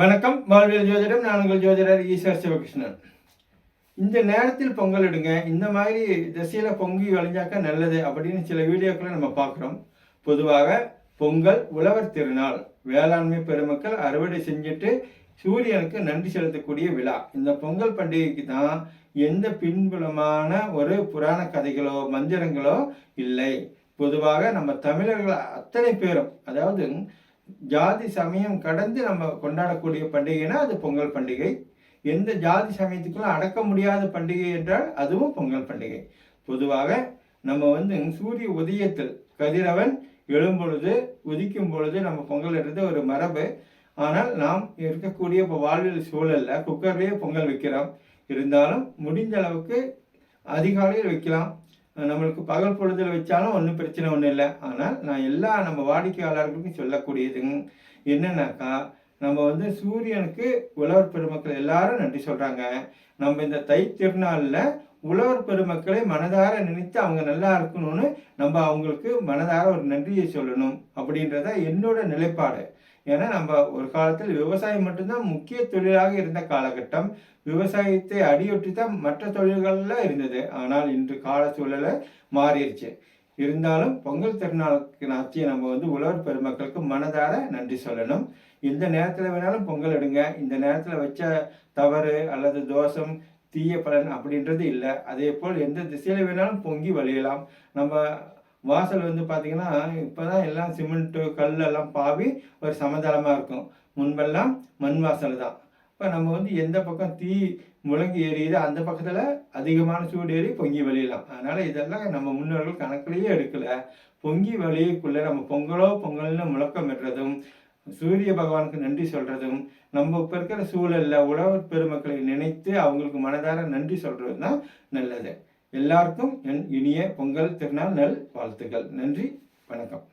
வணக்கம் வாழ்வியல் ஜோதிடம். நான் உங்கள் ஜோதிடர் ஈஸ்வர் சிவகிருஷ்ணன். இந்த நேரத்தில் பொங்கல் இடுங்க இந்த மாதிரி திசையில பொங்கி வளைஞ்சாக்கா நல்லது அப்படின்னு சில வீடியோக்களை நம்ம பார்க்குறோம். பொதுவாக பொங்கல் உழவர் திருநாள் வேளாண்மை பெருமக்கள் அறுவடை செஞ்சுட்டு சூரியனுக்கு நன்றி செலுத்தக்கூடிய விழா. இந்த பொங்கல் பண்டிகைக்கு தான் எந்த பின்புலமான ஒரு புராண கதைகளோ மந்திரங்களோ இல்லை. பொதுவாக நம்ம தமிழர்கள் அத்தனை பேரும் அதாவது ஜாதி சமயம் கடந்து நம்ம கொண்டாடக்கூடிய பண்டிகைனா அது பொங்கல் பண்டிகை. எந்த ஜாதி சமயத்துக்குள்ள அடக்க முடியாத பண்டிகை என்றால் அதுவும் பொங்கல் பண்டிகை. பொதுவாக நம்ம வந்து சூரிய உதயத்தில் கதிரவன் எழும்பொழுது உதிக்கும் பொழுது நம்ம பொங்கல் இடுறது ஒரு மரபு. ஆனால் நாம் இருக்கக்கூடிய இப்போ வாழ்வியல் சூழலில் குக்கர்லேயே பொங்கல் வைக்கிறோம். இருந்தாலும் முடிஞ்ச அளவுக்கு அதிகாலையில் வைக்கலாம். நம்மளுக்கு பகல் பொழுதில் வச்சாலும் ஒன்றும் பிரச்சனை ஒன்றும் இல்லை. ஆனால் நான் எல்லா நம்ம வாடிக்கையாளர்களுக்கும் சொல்லக்கூடியது என்னன்னாக்கா நம்ம வந்து சூரியனுக்கு உழவர் பெருமக்கள் எல்லாரும் நன்றி சொல்கிறாங்க நம்ம இந்த தை திருநாளில் உழவர் பெருமக்களை மனதார நினைத்து அவங்க நல்லா இருக்கணும்னு நம்ம அவங்களுக்கு மனதார ஒரு நன்றியை சொல்லணும் அப்படின்றத என்னோட நிலைப்பாடு. ஏன்னா நம்ம ஒரு காலத்தில் விவசாயம் மட்டும்தான் முக்கிய தொழிலாக இருந்த காலகட்டம். விவசாயத்தை அடியொட்டி தான் மற்ற தொழில்கள்லாம் இருந்தது. ஆனால் இன்று கால சூழலை மாறிடுச்சு. இருந்தாலும் பொங்கல் திருநாளுக்கு நாச்சி நம்ம வந்து உழவர் பெருமக்களுக்கு மனதார நன்றி சொல்லணும். எந்த நேரத்தில் வேணாலும் பொங்கல் எடுங்க. இந்த நேரத்தில் வச்ச தவறு அல்லது தோஷம் தீய பலன் அப்படின்றது இல்லை. அதே போல் எந்த திசையில் வேணாலும் பொங்கி வழியலாம். நம்ம வாசல் வந்து பார்த்தீங்கன்னா இப்போ தான் எல்லாம் சிமெண்ட்டு கல் எல்லாம் பாவி ஒரு சமதளமாக இருக்கும். முன்பெல்லாம் மண் வாசல் தான். இப்போ நம்ம வந்து எந்த பக்கம் தீ முழங்கி எரியுதோ அந்த பக்கத்தில் அதிகமான சூடு ஏறி பொங்கி வழியலாம் அதனால் இதெல்லாம் நம்ம முன்னோர்கள் கணக்கிலேயே எடுக்கலை. பொங்கி வழியக்குள்ளே நம்ம பொங்கலோ பொங்கல்னு முழக்கம் விடுறதும் சூரிய பகவானுக்கு நன்றி சொல்கிறதும் நம்ம இப்போ இருக்கிற சூழலில் உழவர் பெருமக்களை நினைத்து அவங்களுக்கு மனதார நன்றி சொல்கிறது தான் நல்லது. எல்லாருக்கும் என் இனிய பொங்கல் திருநாள் நல் வாழ்த்துக்கள் நன்றி வணக்கம்.